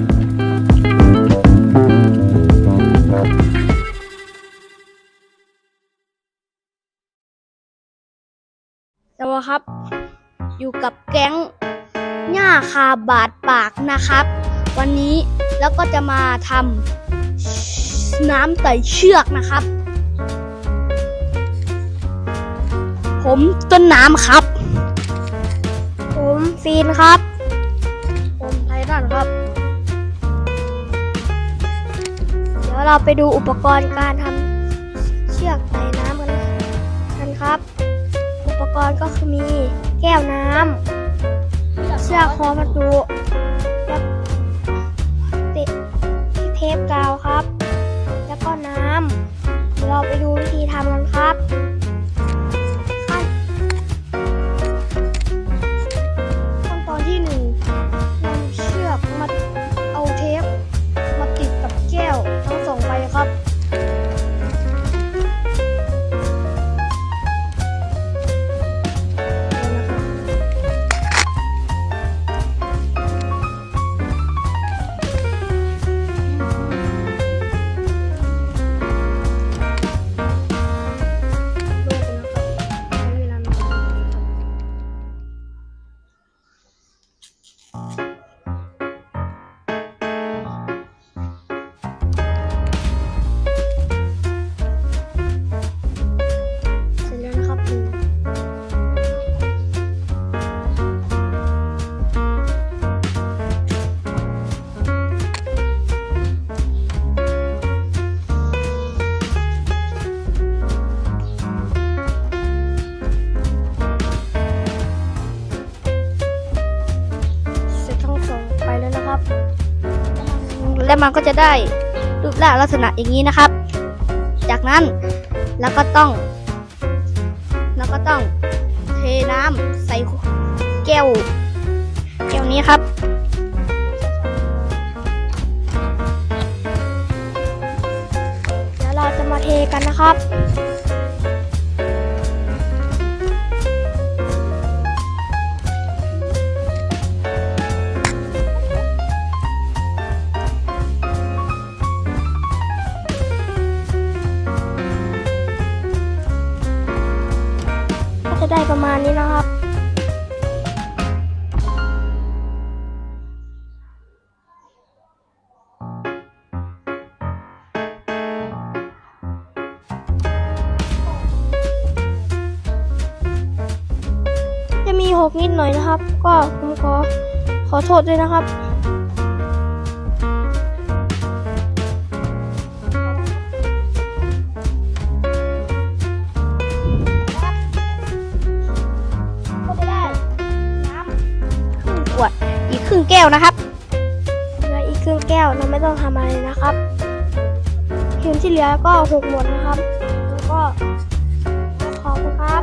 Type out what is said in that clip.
สวัสดีครับ อยู่กับแก๊งหญ้าคาบาดปากนะครับ วันนี้แล้วก็จะมาทำน้ำไต่เชือกนะครับ ผมต้นน้ำครับ ผมฟีนครับ ยวเราไปดูอุปกรณ์การทำเชือกไต่น้ำกันกันครับ อุปกรณ์ก็คือมีแก้วน้ำเชือกคอประตู Uh... และมันก็จะได้รูปร่างลักษณะอย่างนี้นะครับ จากนั้นเราก็ต้องเราก็ต้องเทน้ำใส่แก้วแก้วนี้ครับเดี๋ยวเราจะมาเทกันนะครับ จะได้ประมาณนี้นะครับ จะมีหกนิดหน่อยนะครับ ก็ผมขอขอโทษด้วยนะครับ วดอีกครึ่งแก้วนะครับเหลืออีกครึ่งแก้วเราไม่ต้องทำอะไรนะครับครีมที่เหลือก็หกหมดนะครับ แล้วก็ขอบคุณครับ